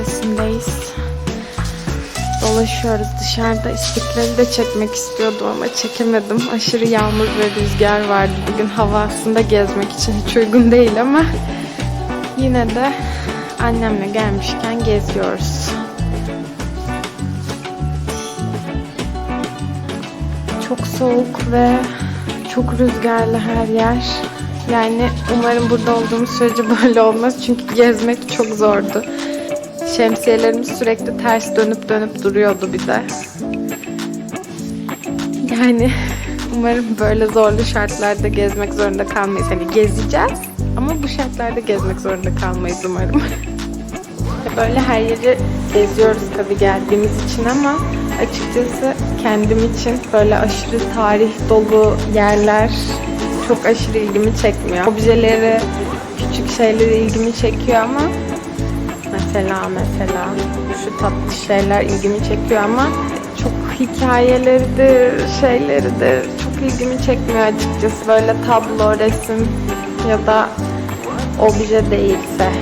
Müzesi'ndeyiz. Dolaşıyoruz dışarıda. İstiklal'i de çekmek istiyordum ama çekemedim. Aşırı yağmur ve rüzgar vardı. Bugün hava aslında gezmek için hiç uygun değil ama yine de annemle gelmişken geziyoruz. Çok soğuk ve çok rüzgarlı her yer. Yani umarım burada olduğumuz sürece böyle olmaz. Çünkü gezmek çok zordu. Şemsiyelerimiz sürekli ters dönüp dönüp duruyordu bir de. Yani umarım böyle zorlu şartlarda gezmek zorunda kalmayız. Hani gezeceğiz ama bu şartlarda gezmek zorunda kalmayız umarım. Böyle her yeri geziyoruz tabii geldiğimiz için ama açıkçası kendim için böyle aşırı tarih dolu yerler çok aşırı ilgimi çekmiyor. Objeleri, küçük şeyleri ilgimi çekiyor ama mesela mesela şu tatlı şeyler ilgimi çekiyor ama çok hikayeleridir, şeyleridir çok ilgimi çekmiyor açıkçası. Böyle tablo, resim ya da obje değilse.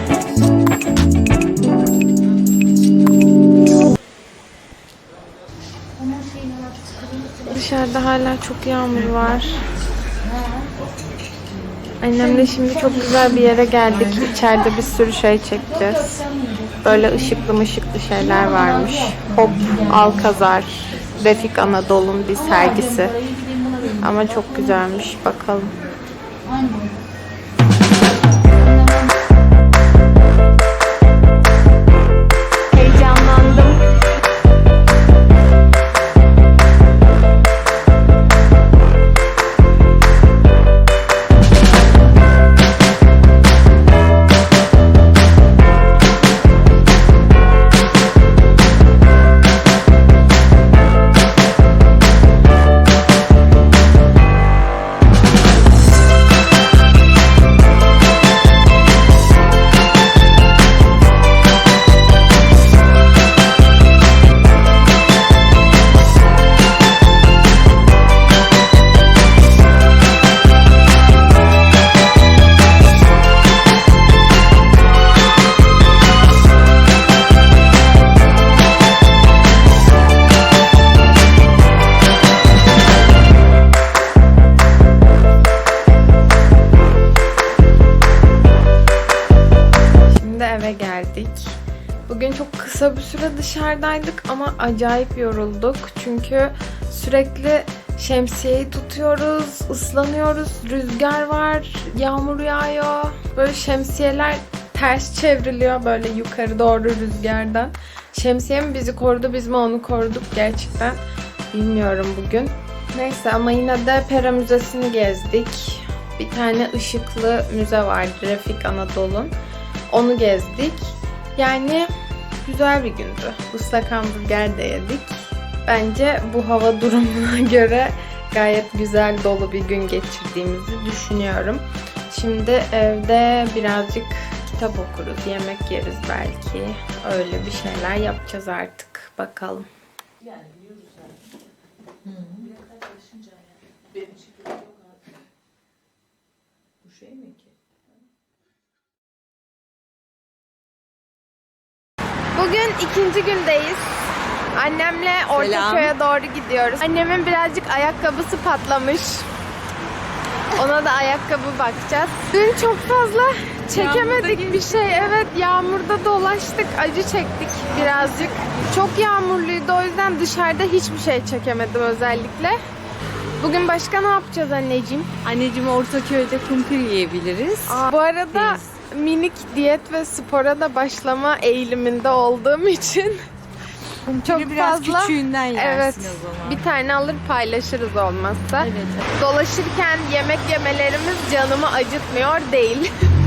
Dışarıda hala çok yağmur var. Annemle şimdi çok güzel bir yere geldik. İçeride bir sürü şey çekeceğiz. Böyle ışıklı mışıklı şeyler varmış. Hop, Alkazar, Refik Anadolu'nun bir sergisi. Ama çok güzelmiş. Bakalım. Kısa bir süre dışarıdaydık ama acayip yorulduk. Çünkü sürekli şemsiyeyi tutuyoruz, ıslanıyoruz, rüzgar var, yağmur yağıyor. Böyle şemsiyeler ters çevriliyor böyle yukarı doğru rüzgardan. Şemsiye mi bizi korudu, biz mi onu koruduk gerçekten bilmiyorum bugün. Neyse ama yine de Pera Müzesi'ni gezdik. Bir tane ışıklı müze vardı Refik Anadolu'nun. Onu gezdik. Yani güzel bir gündü. Islak hamburger de yedik. Bence bu hava durumuna göre gayet güzel dolu bir gün geçirdiğimizi düşünüyorum. Şimdi evde birazcık kitap okuruz, yemek yeriz belki. Öyle bir şeyler yapacağız artık. Bakalım. Bugün ikinci gündeyiz. Annemle Ortaköy'e doğru gidiyoruz. Annemin birazcık ayakkabısı patlamış. Ona da ayakkabı bakacağız. Dün çok fazla çekemedik bir şey. Evet yağmurda dolaştık, acı çektik birazcık. Çok yağmurluydu o yüzden dışarıda hiçbir şey çekemedim özellikle. Bugün başka ne yapacağız anneciğim? Anneciğim Ortaköy'de kumpir yiyebiliriz. Bu arada minik diyet ve spora da başlama eğiliminde olduğum için çok biraz fazla küçüğünden yersin evet o zaman. bir tane alır paylaşırız olmazsa. Evet. Dolaşırken yemek yemelerimiz canımı acıtmıyor değil.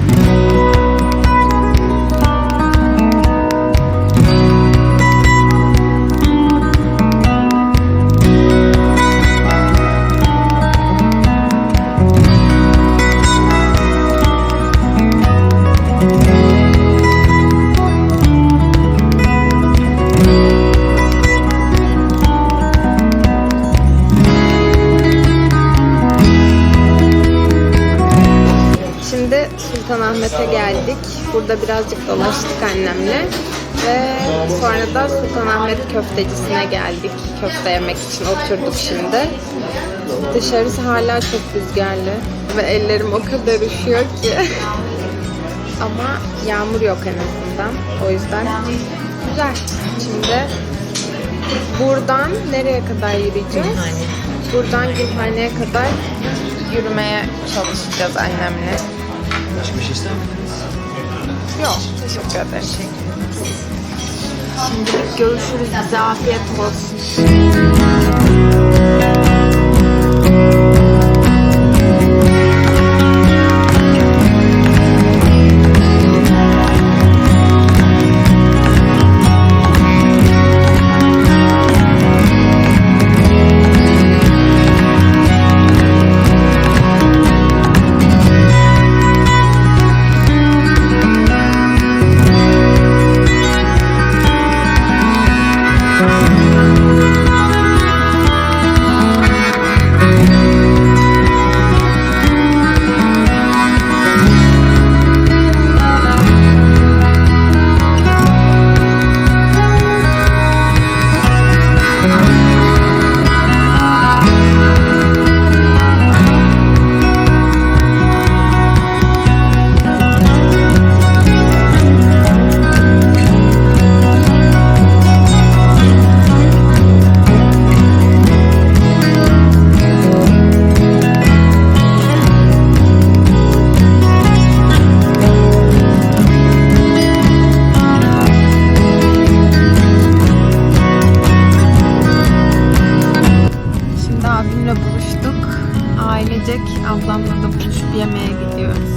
Burada birazcık dolaştık annemle. Ve sonra da Sultanahmet köftecisine geldik. Köfte yemek için oturduk şimdi. Dışarısı hala çok rüzgarlı. Ve ellerim o kadar üşüyor ki. Ama yağmur yok en azından. O yüzden güzel. Şimdi buradan nereye kadar yürüyeceğiz? Buradan Gülhane'ye kadar yürümeye çalışacağız annemle. Başka bir şey ister miydiniz? Yok, teşekkür ederim. Şimdilik görüşürüz. Bize afiyet olsun. gelecek. Ablamla da buluşup yemeğe gidiyoruz.